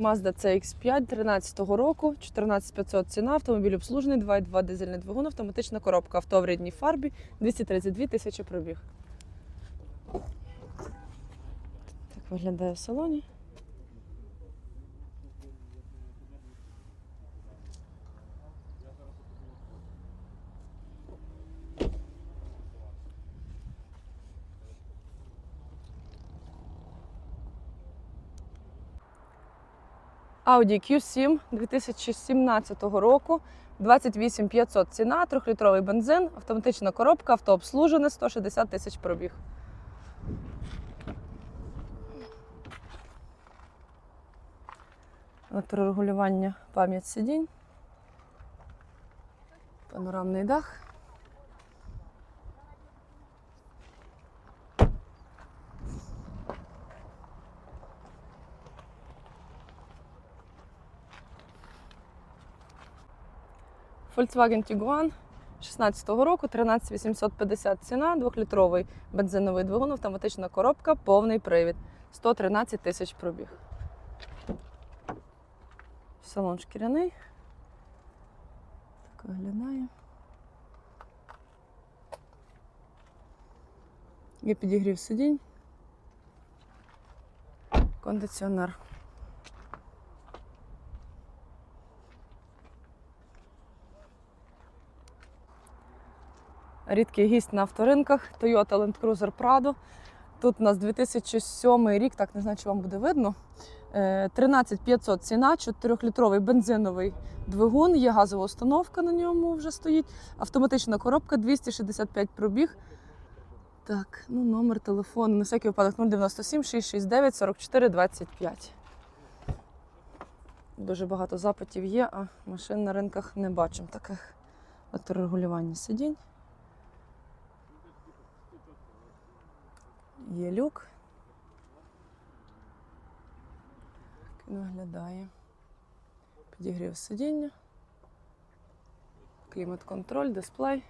Mazda CX5 13 року, 14500 ціна, автомобіль обслужений, 2.2 дизельний двигун, автоматична коробка, авто в рідній фарбі, 232 тисячі пробіг. Так виглядає в салоні. Audi Q7 2017 року, 28500 ціна, 3-літровий бензин, автоматична коробка, авто обслужене, 160 тисяч пробіг. Електрорегулювання пам'ять сидінь. Панорамний дах. Volkswagen Tiguan 16 року, 13850 ціна, 2-літровий бензиновий двигун, автоматична коробка, повний привід. 113 тисяч пробіг. Салон шкіряний. Так виглядає. Є підігрів сидінь. Кондиціонер. Рідкий гість на авторинках Toyota Land Cruiser Prado. Тут у нас 2007 рік, так не знаю, чи вам буде видно. Е, 13500 ціна, 4-літровий бензиновий двигун, є газова установка на ньому вже стоїть. Автоматична коробка 265 пробіг. Так, ну номер телефону на всякий випадок 097 669 44 25. Дуже багато запитів є, а машин на ринках не бачимо таких. Електрорегулювання сидінь. Є люк. Так виглядає. Підігрів сидіння. Клімат-контроль, дисплей.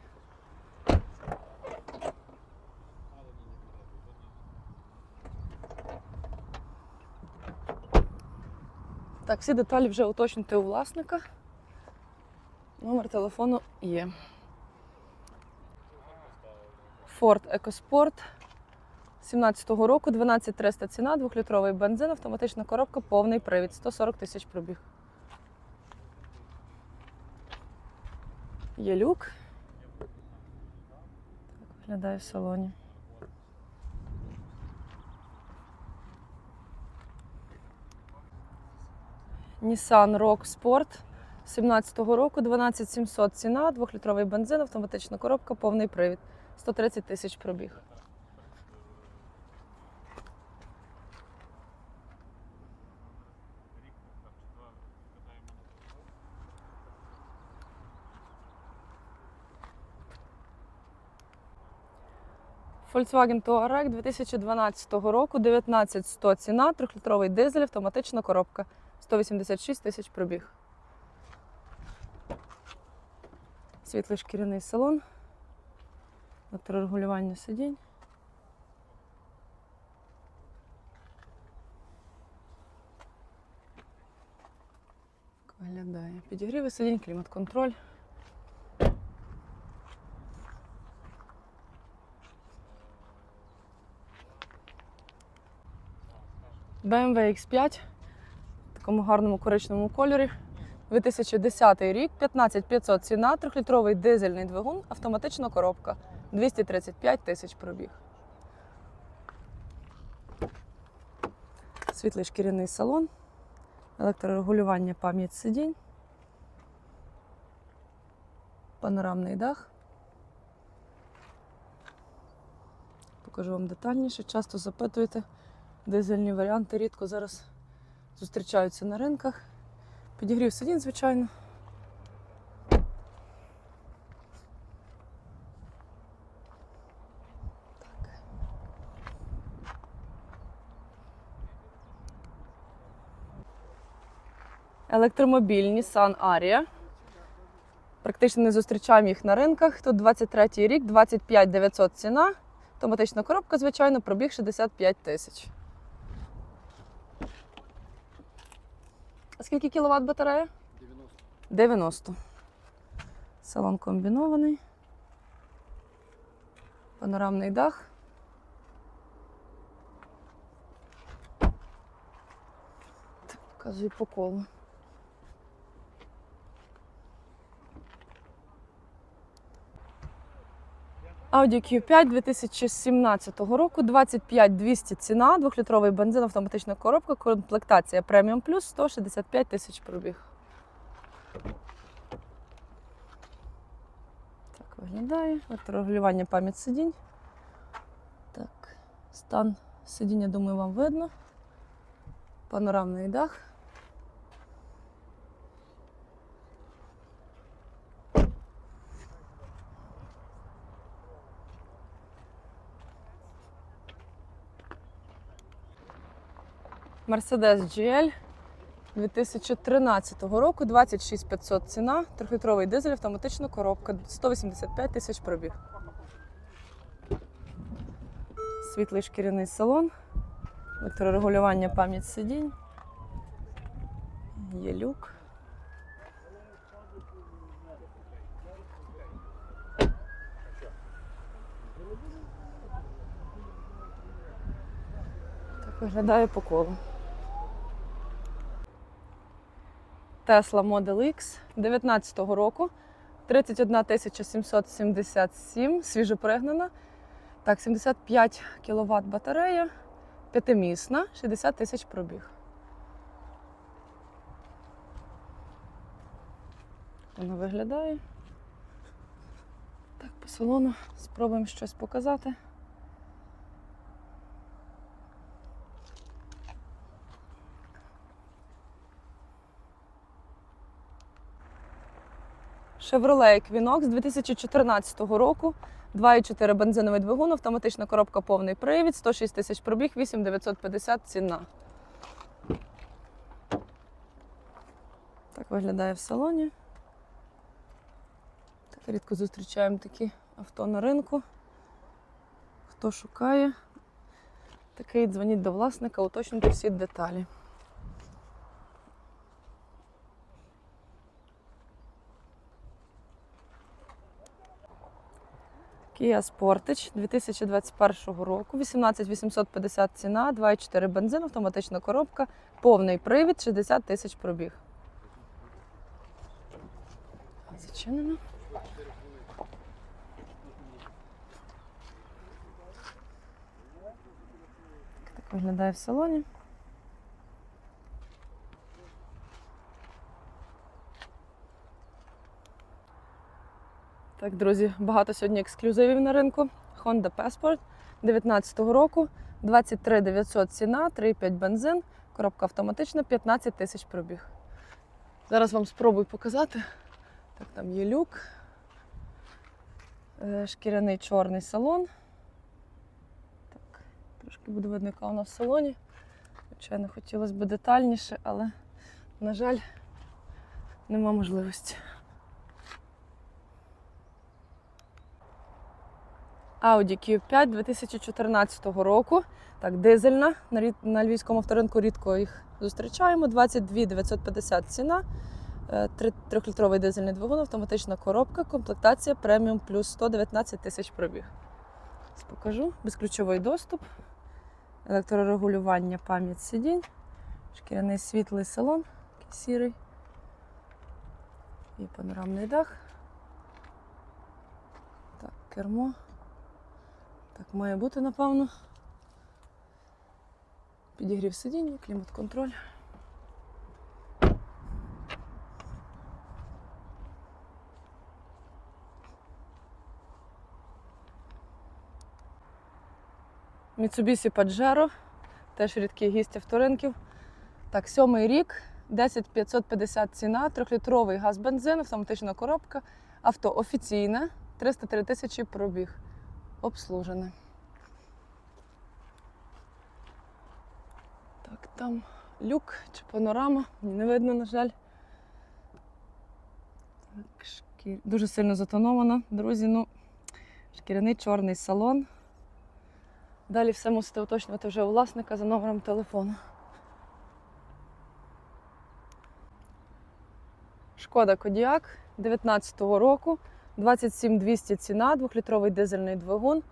Так, всі деталі вже уточнити у власника. Номер телефону є. Ford EcoSport 17-го року, 12300 ціна, 2-літровий бензин, автоматична коробка, повний привід, 140 тисяч пробіг. Є люк. Так виглядає в салоні. Nissan Rock Sport 17-го року, 12700 ціна, 2-літровий бензин, автоматична коробка, повний привід, 130 тисяч пробіг. Volkswagen Touareg 2012 року, 19100 ціна, 3-літровий дизель, автоматична коробка, 186 тисяч пробіг. Світлий шкіряний салон, електрорегулювання сидінь. Виглядає. Підігріви сидінь, клімат-контроль. BMW X5 в такому гарному коричневому кольорі. 2010 рік, 15500 ціна, 3-літровий дизельний двигун, автоматична коробка, 235 тисяч пробіг. Світлий шкіряний салон, електрорегулювання пам'ять сидінь, панорамний дах. Покажу вам детальніше. Часто запитуєте, дизельні варіанти рідко зараз зустрічаються на ринках. Підігрів сидінь, звичайно. Електромобіль Nissan Aria. Практично не зустрічаємо їх на ринках. Тут 23 рік, 25 900 ціна. Автоматична коробка, звичайно, пробіг 65 тисяч. А скільки кіловат батарея? 90. 90. Салон комбінований. Панорамний дах. Так, показую по колу. Audi Q5 2017 року, 25 200 ціна, 2-літровий бензин, автоматична коробка, комплектація Premium Plus, 165 тисяч пробіг. Так виглядає. Електрорегулювання пам'ять сидінь. Так, стан сидіння, думаю, вам видно. Панорамний дах. Mercedes GL 2013 року, 26 500 ціна, 3-літровий дизель, автоматична коробка, 185 тисяч пробіг. Світлий шкіряний салон, електрорегулювання пам'ять сидінь. Є люк. Так виглядає по колу. Tesla Model X 19-го року. 31 777, свіжопригнана. Так, 75 кВт батарея, п'ятимісна, 60 тисяч пробіг. Вона виглядає. Так, по салону спробуємо щось показати. Chevrolet Equinox 2014 року. 2,4 бензиновий двигун, автоматична коробка повний привід, 106 тисяч пробіг, 8950 ціна. Так виглядає в салоні. Так рідко зустрічаємо такі авто на ринку. Хто шукає, такий дзвоніть до власника, уточнюйте всі деталі. Kia Sportage 2021 року, 18 850 ціна, 2,4 бензин, автоматична коробка, повний привід, 60 тисяч пробіг. Зачинено. Так виглядає в салоні. Так, друзі, багато сьогодні ексклюзивів на ринку. Honda Passport 19-го року, 23 900 ціна, 3,5 бензин, коробка автоматична, 15 тисяч пробіг. Зараз вам спробую показати. Так, там є люк, Е, шкіряний чорний салон. Так, трошки буде видно, яка вона в салоні. Звичайно, хотілося б детальніше, але, на жаль, нема можливості. Audi Q5 2014 року. Так, дизельна. На, львівському авторинку рідко їх зустрічаємо. 22 950 ціна. Е, три- Трьохлітровий дизельний двигун, автоматична коробка, комплектація преміум плюс 119 тисяч пробіг. Покажу. Безключовий доступ, електрорегулювання пам'ять сидінь, шкіряний світлий салон, сірий. І панорамний дах. Так, кермо. Так має бути, напевно. Підігрів сидіння, клімат-контроль. Mitsubishi Pajero, теж рідкий гість авторинків. Так, сьомий рік, 10550 ціна, трьохлітровий газ бензин, автоматична коробка, авто офіційне, 303 тисячі пробіг. Обслужене. Так, там люк чи панорама, Ні, не видно, на жаль. Так, шкір... Дуже сильно затонована, друзі. Ну, шкіряний чорний салон. Далі все мусите уточнювати вже у власника за номером телефону. Шкода Кодіак 19-го року, 27200 ціна, двохлітровий дизельний двигун.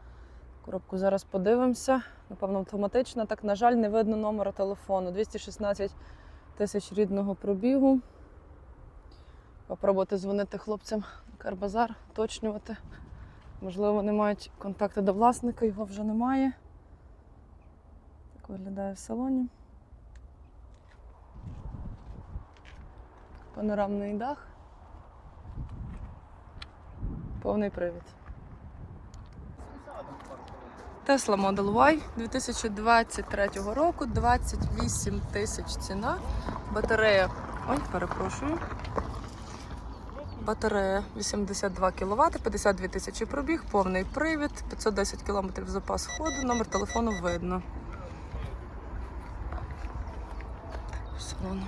Коробку зараз подивимося. Напевно, автоматична. Так, на жаль, не видно номера телефону. 216 тисяч рідного пробігу. Попробувати дзвонити хлопцям на Карбазар, уточнювати. Можливо, вони мають контакти до власника, його вже немає. Так виглядає в салоні. Панорамний дах. Повний привід. Tesla Model Y 2023 року, 28 тисяч ціна. Батарея. Ой, перепрошую. Батарея 82 кВт, 52 тисячі пробіг, повний привід, 510 км запас ходу, номер телефону видно. Салон.